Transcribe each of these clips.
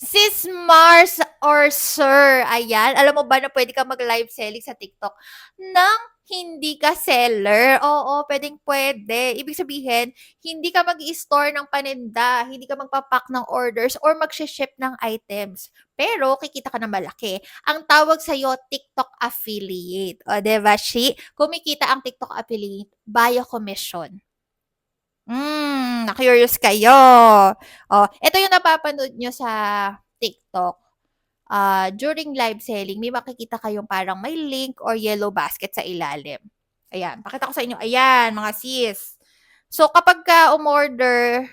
Sis Mars or Sir, ayan. Alam mo ba na pwede kang mag-live selling sa TikTok nang hindi ka seller? Oo, pwedeng-pwede. Ibig sabihin, hindi ka mag-i-store ng paninda, hindi ka magpa-pack ng orders or magshi-ship ng items. Pero kikita ka ng malaki. Ang tawag sa'yo, TikTok affiliate. O, 'di ba, shi? Kumikita ang TikTok affiliate via commission. Hmm, na-curious kayo. Oh, ito yung napapanood nyo sa TikTok. Ah, during live selling, may makikita kayong parang may link or yellow basket sa ilalim. Ayan, pakita ko sa inyo. Ayan, mga sis. So, kapag ka umorder,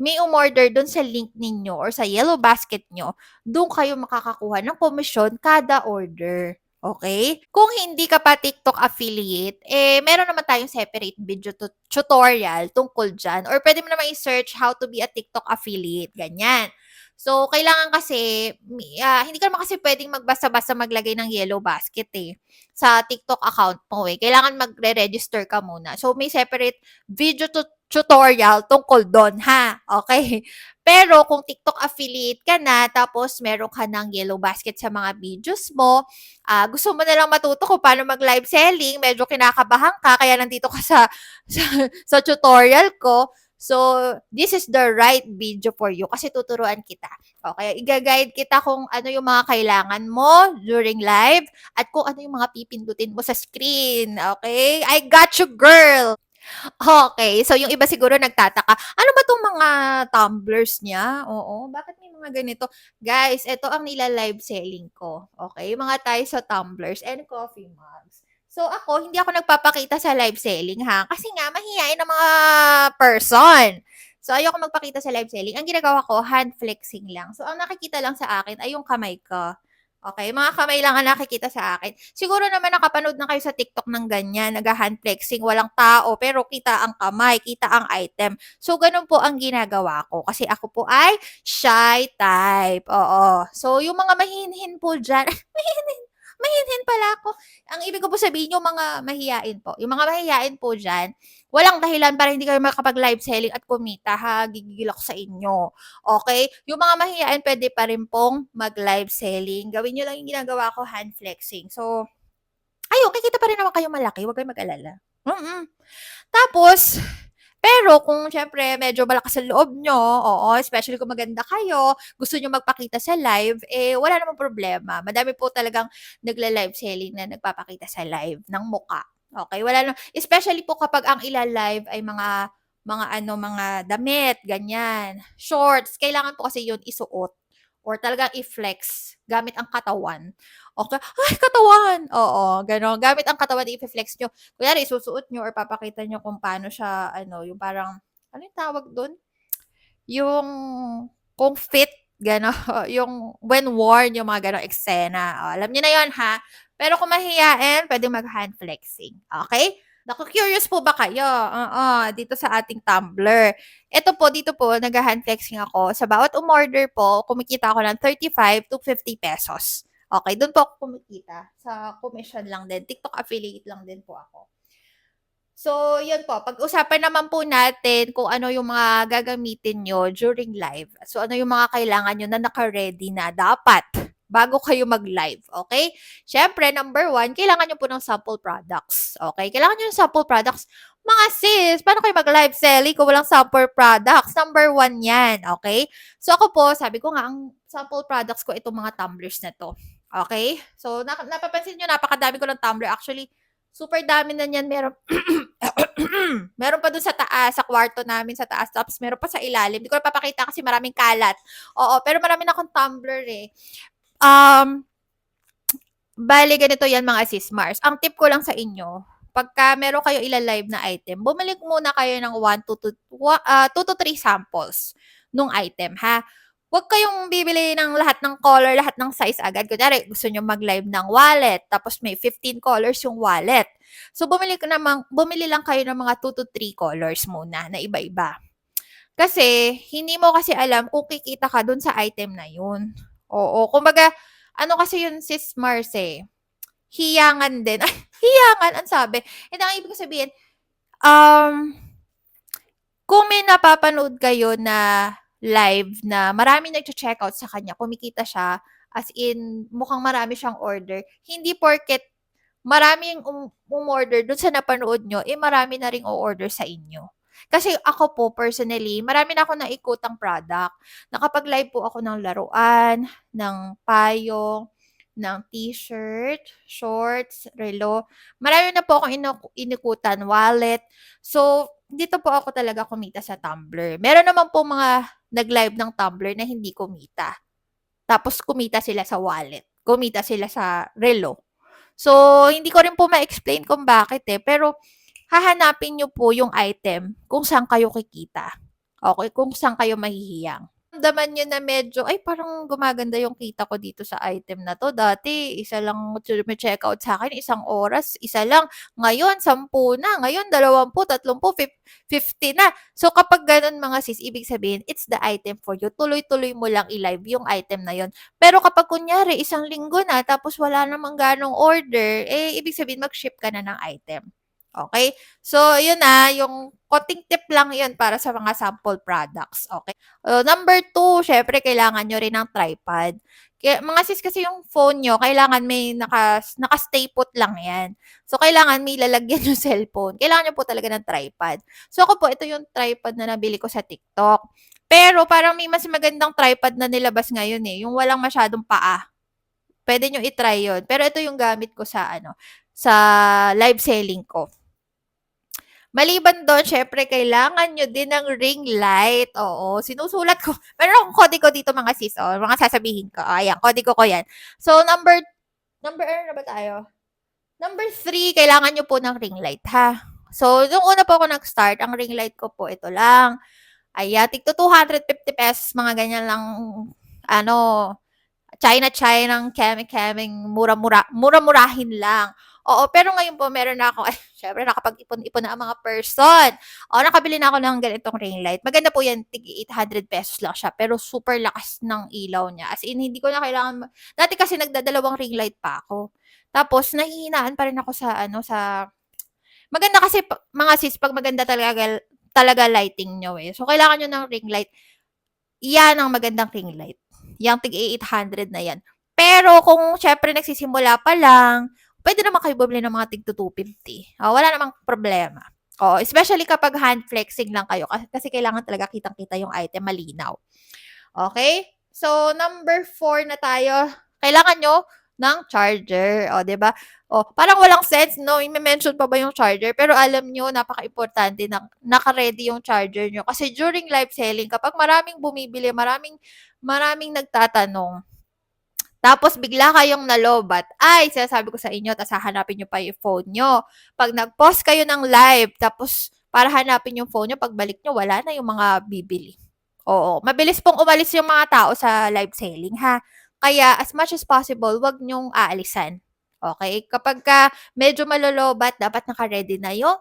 may umorder dun sa link ninyo or sa yellow basket nyo, doon kayo makakakuha ng komisyon kada order. Okay? Kung hindi ka pa TikTok affiliate, eh, meron naman tayong separate video tu- tutorial tungkol dyan. Or pwede mo naman i-search how to be a TikTok affiliate. Ganyan. So, kailangan kasi, ah, hindi ka naman kasi pwedeng magbasa-basa maglagay ng yellow basket eh sa TikTok account mo eh. Kailangan magre-register ka muna. So, may separate video tu- tutorial tungkol doon, ha? Okay? Pero kung TikTok affiliate ka na, tapos meron ka ng yellow basket sa mga videos mo, ah, gusto mo na lang matuto kung paano mag-live selling, medyo kinakabahan ka, kaya nandito ka sa, sa, sa tutorial ko, So, this is the right video for you kasi tuturuan kita. Okay, iga-guide kita kung ano yung mga kailangan mo during live at kung ano yung mga pipindutin mo sa screen. Okay? I got you, girl! Okay, so yung iba siguro nagtataka, ano ba 'tong mga tumblers niya? Oo, bakit may mga ganito? Guys, ito ang nila-live selling ko, Okay, mga tayo sa tumblers and coffee mugs. So ako, hindi ako nagpapakita sa live selling ha, kasi nga mahiyain ang mga person. So ayoko magpakita sa live selling. Ang ginagawa ko, hand flexing lang. So ang nakikita lang sa akin ay yung kamay ko. Okay, mga kamay lang ang nakikita sa akin. Siguro naman nakapanood na kayo sa TikTok ng ganyan, nag-hand flexing, walang tao, pero kita ang kamay, kita ang item. So, ganun po ang ginagawa ko. Kasi ako po ay shy type. Oo. So, yung mga mahinhin po dyan, mahinhin, mahinhin pala ako. Ang ibig ko po sabihin, yung mga mahiyain po. Yung mga mahiyain po dyan, walang dahilan para hindi kayo makapag-live selling at kumita ha. Gigigil ako sa inyo. Okay? Yung mga mahiyain, pwede pa rin pong mag-live selling. Gawin nyo lang yung ginagawa ko, hand flexing. So, ayun, kikita pa rin naman kayo malaki. Huwag kayong mag-alala. Mm-mm. Tapos, pero kung syempre medyo malakas ang loob nyo, oo, especially kung maganda kayo, gusto nyo magpakita sa live, eh wala namang problema. Madami po talagang nagla-live selling na nagpapakita sa live ng muka. Okay, wala na especially po kapag ang ila-live ay mga mga ano, mga damit, ganyan, shorts, kailangan po kasi 'yun isuot or talagang i-flex gamit ang katawan. Okay, "Ay, katawan!" Oo, gano'n. Gamit ang katawan i-fe-flex nyo. Kunyari isusuot nyo or papakita nyo kung paano siya ano, yung parang ano yung tawag dun? Yung kung fit, gano'n. Yung when worn, yung mga gano'ng eksena. Oh, alam niyo na 'yon, ha? Pero kung mahiyain, puwedeng mag-hand flexing, okey? Naku-curious po ba kayo? Oo, dito sa ating Tumblr. Ito po, dito po, nagha-hand flexing ako. Sa bawat umorder po, kumikita ako ng 35 to 50 pesos. Okay, do'n po ako kumikita. Sa commission lang din. TikTok affiliate lang din po ako. So, yun po. Pag-usapan naman po natin kung ano yung mga gagamitin nyo during live. So, ano yung mga kailangan nyo na naka-ready na dapat bago kayo mag-live. Okay? Siyempre, number one, kailangan nyo po ng sample products. Okay? Kailangan nyo ng sample products. Mga sis, paano kayo mag-live selling kung walang sample products? Number one yan. Okay? So, ako po, sabi ko nga, ang sample products ko itong mga tumblers na to. Okay? So, na- napapansin nyo, napakadami ko ng tumbler. Actually, super dami na niyan. Meron, meron pa dun sa taas, sa kwarto namin sa taas. Tapos meron pa sa ilalim. Hindi ko na papakita kasi maraming kalat. Oo, pero marami na akong tumbler eh. Um, bali, ganito yan mga sis Mars. Ang tip ko lang sa inyo, pagka meron kayo ila-live na item, bumalik muna kayo ng 1 to 2 to 3 samples nung item, ha? Huwag kayong bibili ng lahat ng color, lahat ng size agad. Kunyari, gusto nyo mag-live ng wallet, tapos may 15 colors yung wallet. So, bumili, ka namang, bumili lang kayo ng mga 2 to 3 colors muna na iba-iba. Kasi, hindi mo kasi alam kung kikita ka dun sa item na yun. Oo, kumbaga, ano kasi yun sis Mars eh, hiyangan din. Hiyangan, ang sabi. Hindi, ang ibig sabihin, um, kung may napapanood kayo na live na maraming nagche-checkout sa kanya, kumikita siya, as in mukhang marami siyang order. Hindi porket maraming um umorder dun sa napanood niyo, eh, marami na ring o-order sa inyo. Kasi ako po personally, marami na akong naikutang product. Nakapag-live po ako ng laruan, ng payong, ng t-shirt, shorts, relo. Marami na po akong inikutan, wallet. So, dito po ako talaga kumita sa Tumblr. Meron naman po mga nag-live ng Tumblr na hindi kumita. Tapos kumita sila sa wallet, kumita sila sa relo. So, hindi ko rin po ma-explain kung bakit eh, pero hahanapin niyo po yung item kung saan kayo kikita. Okay, kung saan kayo mahihiyang. Ramdaman niyo na medyo, "Ay parang gumaganda yung kita ko dito sa item na 'to. Dati isa lang tume-checkout sa'kin, isang oras, isa lang. Ngayon 10 na, ngayon 20, 30, fif 50 na." So, kapag gano'n mga sis, ibig sabihin it's the item for you. Tuloy-tuloy mo lang i-live yung item na yun. Pero kapag kunyari isang linggo na tapos wala namang gaanong order, eh, ibig sabihin mag-ship ka na ng item. Okay? So, yun na, yung konting tip lang yun para sa mga sample products, okay? Oh, number 2, syempre kailangan niyo rin ng tripod. Kaya mga sis kasi yung phone niyo kailangan may nakas naka-stay put lang 'yan. So, kailangan may lalagyan yung cellphone. Kailangan niyo po talaga ng tripod. So, ako po ito yung tripod na nabili ko sa TikTok. Pero parang may mas magandang tripod na nilabas ngayon, eh, yung walang masyadong paa. Puwede niyo i-try yun. Pero ito yung gamit ko sa ano, sa live selling ko. Maliban dun siyempre kailangan niyo din ng ring light, oo. Sinusulat ko meron akong kodigo dito mga sis, oh, mga sasabihin ko. Oh, ayan, kodigo ko 'yan. So, number number ano na ba tayo? Number 3, kailangan niyo po ng ring light, ha. So, nung una po ako nag-start, ang ring light ko po ito lang. Ayan, tig-to ₱250, mga ganyan lang ano, China-Chinang, keme-kemeng mura-mura mura-murahin lang. Oo, pero ngayon po meron na ako, ay siyempre nakapag-ipon-ipon na ang mga person. Oo, nakabili na ako ng ganitong ring light. Maganda po yan, tig ₱800 lang siya, pero super lakas ng ilaw niya. As in, hindi ko na kailangan, dati kasi nagdadalawang ring light pa ako. Tapos, nahihinaan pa rin ako sa, ano, sa, maganda kasi, mga sis, pag maganda talaga, talaga lighting nyo eh. So, kailangan nyo ng ring light. Yan ang magandang ring light. Yang tig 800 na yan. Pero kung syempre nagsisimula pa lang, pwede naman kayo bumili ng mga tig 250. Oh, wala namang problema. Oh, especially kapag hand flexing lang kayo kasi kailangan talaga kitang-kita yung item malinaw. Okay? So, number 4 na tayo. Kailangan nyo ng charger. O, 'di ba? O, parang walang sense, no? I-mention pa ba yung charger? Pero alam nyo, napaka-importante na naka-ready yung charger nyo. Kasi during live selling, kapag maraming bumibili, maraming, maraming nagtatanong, tapos bigla kayong nalobat, ay, sinasabi ko sa inyo, tapos hahanapin nyo pa yung phone nyo. Pag nag-post kayo ng live, tapos para hanapin yung phone nyo, pagbalik nyo, wala na yung mga bibili. Oo, mabilis pong umalis yung mga tao sa live selling, ha? Kaya, as much as possible, wag nyong aalisan. Okay? Kapag ka medyo malolobat, dapat naka-ready na yung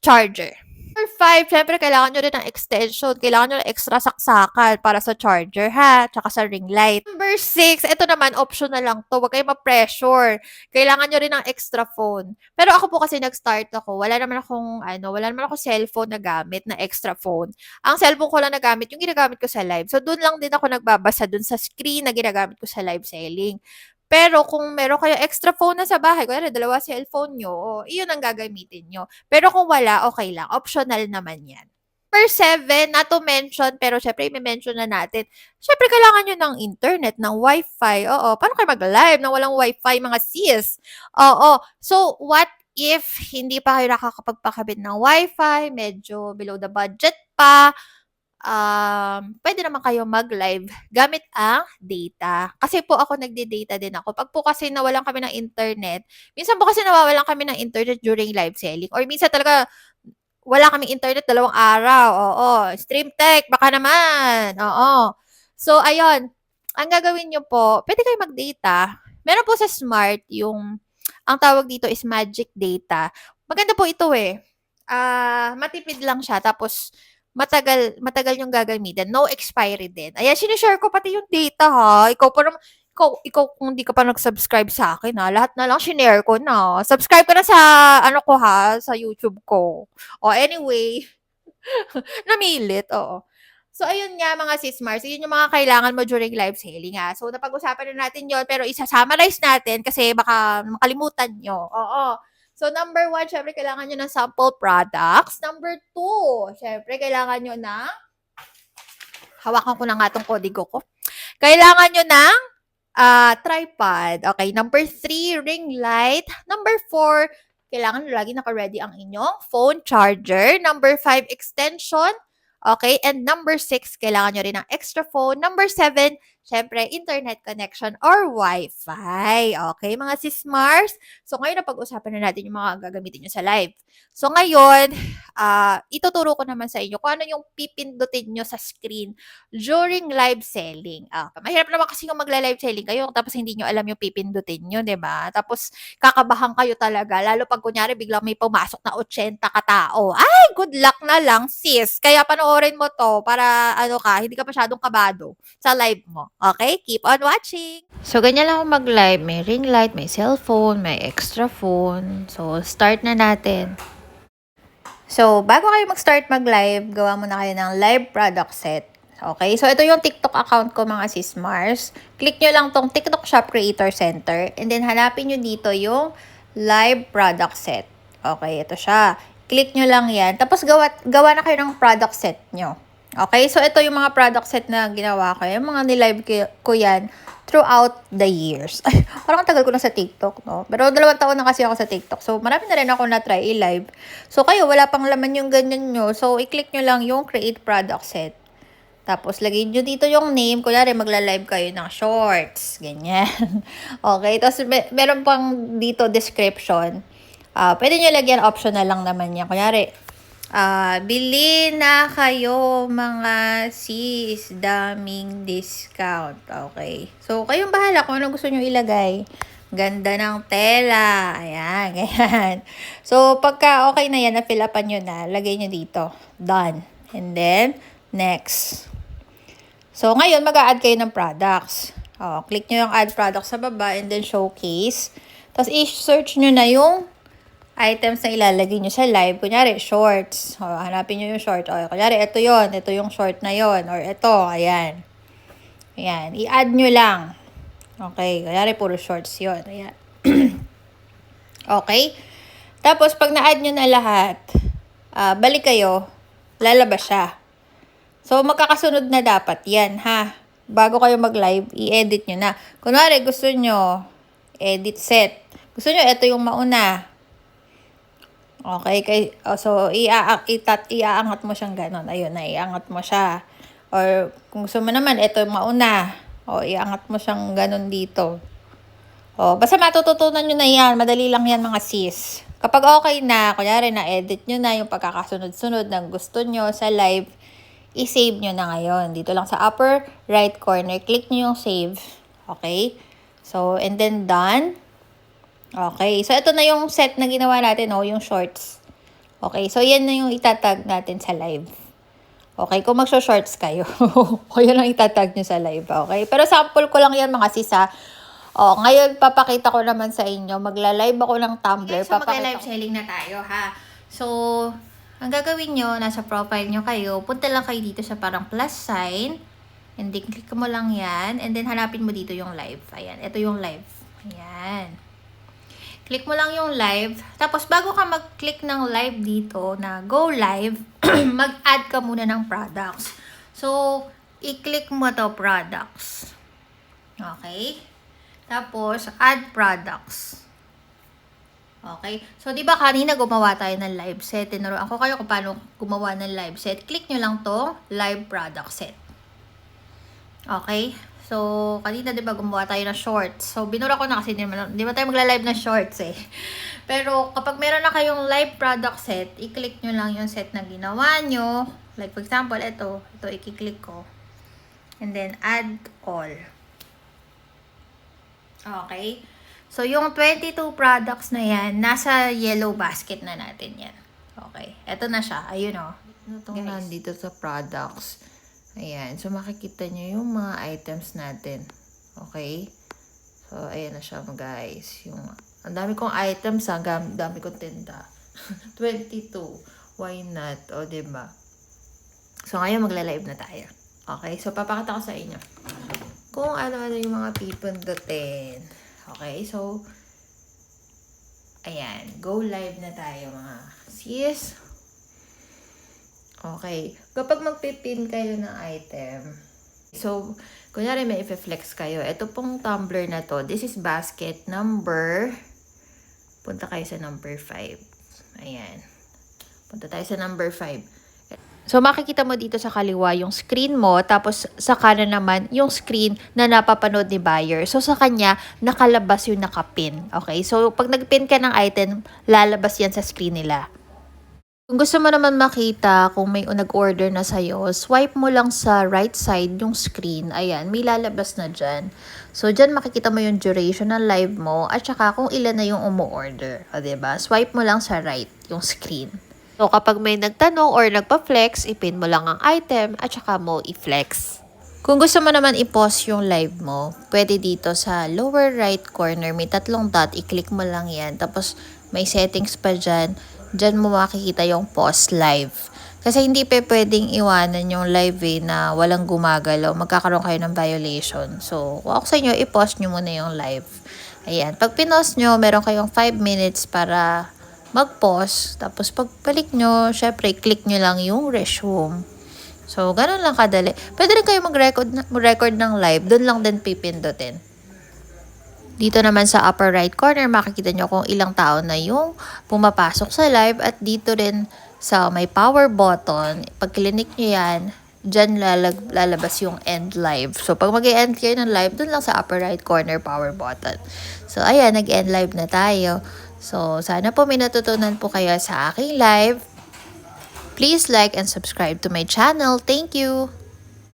charger. Number 5, syempre kailangan nyo rin ng extension. Kailangan nyo ng extra saksakan para sa charger, ha? Tsaka sa ring light. Number 6, ito naman, optional lang to. Huwag kayong ma-pressure. Kailangan nyo rin ng extra phone. Pero ako po kasi nag-start ako. Wala naman akong, ano, wala naman ako cellphone na gamit na extra phone. Ang cellphone ko lang na gamit, yung ginagamit ko sa live. So, doon lang din ako nagbabasa doon sa screen na ginagamit ko sa live selling. Pero kung meron kayong extra phone na sa bahay, kunyari dalawa cellphone nyo, oh, iyon ang gagamitin nyo. Pero kung wala, okay lang. Optional naman yan. Number 7, not to mention, pero syempre, i-mention na natin. Syempre, kailangan nyo ng internet, ng wifi. Oo, paano kayo mag-live na walang wifi, mga sis? Oo. So, what if hindi pa kayo nakakapagpakabit ng wifi, medyo below the budget pa, um, pwede naman kayo mag-live gamit ang data. Kasi po ako nagde-data din ako. Pag po kasi nawalan kami ng internet, minsan po kasi nawawalan kami ng internet during live selling. Or minsan talaga, wala kaming internet dalawang araw. Oo. Stream tech, baka naman. Oo. So, ayun. Ang gagawin nyo po, pwede kayo mag-data. Meron po sa Smart yung, ang tawag dito is Magic Data. Maganda po ito eh. Ah, matipid lang siya. Tapos, matagal matagal yung gagamitin, no expiry din. Ayan, sinishare ko pati yung data ha. Ikaw pa naman, ikaw, ikaw kung hindi ka pa nag-subscribe sa akin ha, lahat na lang shinare ko na. Subscribe ka na sa, ano ko ha, sa YouTube ko. O anyway, namilit, oo. So, ayun nga mga sis Mars, yun yung mga kailangan mo during live selling ha. So, napag-usapan na natin yon pero isa-summarize natin kasi baka makalimutan nyo. Oo. So, number one, syempre, kailangan nyo ng sample products. Number two, syempre, kailangan nyo ng hawakan ko na nga tong kodigo ko. Kailangan nyo ng ah, tripod. Okay, number three, ring light. Number four, kailangan lagi naka-ready ang inyong phone charger. Number five, extension. Okay, and number six, kailangan nyo rin ng extra phone. Number seven, syempre, internet connection or Wi-Fi. Okay, mga sis Mars. So, ngayon na pag-usapan na natin yung mga gagamitin nyo sa live. So, ngayon, ah ituturo ko naman sa inyo kung ano yung pipindutin nyo sa screen during live selling. Ah, mahirap naman kasi yung magla-live selling kayo tapos hindi nyo alam yung pipindutin nyo, 'di ba? Tapos kakabahan kayo talaga lalo pag kunyari biglang may pumasok na 80 katao. Ay, good luck na lang, sis. Kaya panoorin mo 'to para ano ka, hindi ka masyadong kabado sa live mo. Okay? Keep on watching. So, ganyan lang ako mag-live. May ring light, may cellphone, may extra phone. So, start na natin. So, bago kayo mag-start mag-live, gawa muna kayo ng live product set. Okay? So, ito yung TikTok account ko mga sis Mars. Click nyo lang tong TikTok Shop Creator Center. And then, hanapin nyo dito yung live product set. Okay? Ito siya. Click nyo lang yan. Tapos, gawa, gawa na kayo ng product set nyo. Okay? So, ito yung mga product set na ginawa ko. Yung mga nilive ko, yan throughout the years. Ay, parang ang tagal ko na sa TikTok, no? Pero dalawang taon na kasi ako sa TikTok. So, marami na rin ako na-try i-live. So, kayo, wala pang laman yung ganyan nyo. So, i-click nyo lang yung create product set. Tapos, lagay nyo dito yung name. Kunyari, magla-live kayo ng shorts. Ganyan. okay. Tapos, may, meron pang dito description. Ah, pwede nyo lagyan optional lang naman yan. Kunyari, Ah, bili na kayo mga sis, daming discount. Okay. So, kayong bahala kung ano gusto nyo ilagay. Ganda ng tela. Ayan, ganyan. So, pagka okay na yan, na-fill upan nyo na, lagay nyo dito. Done. And then, next. So, ngayon, mag-a-add kayo ng products. Oh, click nyo yung add products sa baba and then showcase. Tapos, i-search nyo na yung items na ilalagay nyo sa live. Kunyari, shorts. O, hanapin nyo yung short. O, kunyari, ito yon Ito yung short na yon Or ito, ayan. Ayan. I-add nyo lang. Okay. Kunyari, puro shorts yon Ayan. okay. Tapos, pag na-add nyo na lahat, ah, balik kayo, lalabas siya. So, magkakasunod na dapat yan, ha? Bago kayo mag-live, i-edit nyo na. Kunwari, gusto nyo, edit set. Gusto nyo, ito yung mauna. Okay, kay, oh, so ia itat iaangat mo siyang ganon. Ayun, na iangat mo siya. Or kung gusto mo naman ito mauna. O iangat mo siyang ganon dito. O, basta matututunan nyo na yan. Madali lang yan mga sis. Kapag okay na, kunyari na edit nyo na yung pagkakasunod-sunod ng gusto nyo sa live, i-save nyo na ngayon. Dito lang sa upper right corner, click nyo yung save. Okay? So, and then done. Okay. So, ito na yung set na ginawa natin, oh, yung shorts. Okay. So, yan na yung itatag natin sa live. Okay. Kung magsho-shorts kayo, o yun lang itatag nyo sa live. Okay. Pero sample ko lang yan mga sisa. Oh, ngayon papakita ko naman sa inyo. Magla-live ako ng Tumblr. Okay, so magla-live selling na tayo, ha? So, ang gagawin nyo, nasa profile nyo kayo, punta lang kayo dito sa parang plus sign, and then click mo lang yan, and then hanapin mo dito yung live. Ayan, ito yung live. Ayan. Click mo lang yung live. Tapos, bago ka mag-click ng live dito na go live, mag-add ka muna ng products. So, i-click mo to products. Okay? Tapos, add products. Okay? So, di ba kanina gumawa tayo ng live set? Tinuruan ko kayo kung paano gumawa ng live set. Click nyo lang to live product set. Okay? So, kanina di ba gumawa tayo ng shorts. So, binura ko na kasi di, naman- di ba tayo magla-live ng shorts eh. Pero, kapag meron na kayong live product set, i-click nyo lang yung set na ginawa nyo. Like, for example, ito. Ito, i-click ko. And then, add all. Okay? So, yung 22 products na yan, nasa yellow basket na natin yan. Okay. Ito na siya. Ayun o. Itong Guys. nandito sa products. Ayan. So, makikita nyo yung mga items natin. Okay? So, ayan na siya guys. Yung, ang dami kong items. Ang dami kong tinda. 22. Why not? O, diba? So, ngayon magla-live na tayo. Okay? So, papakita ko sa inyo kung ano-ano yung mga pipindutin. Okay? So, ayan. Go live na tayo mga sis. Okay. Kapag magpipin kayo ng item, so, kunyari may i-flex kayo. Ito pong tumbler na to, this is basket number, punta kayo sa number 5. Ayan. Punta tayo sa number 5. So, makikita mo dito sa kaliwa yung screen mo, tapos sa kanan naman yung screen na napapanood ni buyer. So, sa kanya, nakalabas yung nakapin. Okay? So, pag nagpin ka ng item, lalabas yan sa screen nila. Kung gusto mo naman makita kung may nag-order na sa'yo, swipe mo lang sa right side yung screen. Ayan, may lalabas na dyan. So, dyan makikita mo yung duration ng live mo at saka kung ilan na yung umu-order. O, ba? Swipe mo lang sa right yung screen. So, kapag may nagtanong or nagpa-flex, ipin mo lang ang item at saka mo i-flex. Kung gusto mo naman i-pause yung live mo, pwede dito sa lower right corner, may tatlong dot, i-click mo lang yan. Tapos, may settings pa dyan. Dyan mo makikita yung pause live. Kasi hindi pa pwedeng iwanan yung live eh, na walang gumagalaw. Magkakaroon kayo ng violation. So, kung ako sa inyo, i-pause nyo muna yung live. Ayan. Pag pinost nyo, meron kayong 5 minutes para mag-pause. Tapos pagbalik nyo, syempre, click nyo lang yung resume. So, ganun lang kadali. Pwede rin kayo mag-record, mag-record ng live. Doon lang din pipindutin. Dito naman sa upper right corner, makikita nyo kung ilang tao na yung pumapasok sa live. At dito rin sa may power button, pag clinic nyo yan, dyan lalag, lalabas yung end live. So, pag mag end kayo ng live, dun lang sa upper right corner power button. So, ayan, nag-end live na tayo. So, sana po may natutunan po kayo sa aking live. Please like and subscribe to my channel. Thank you!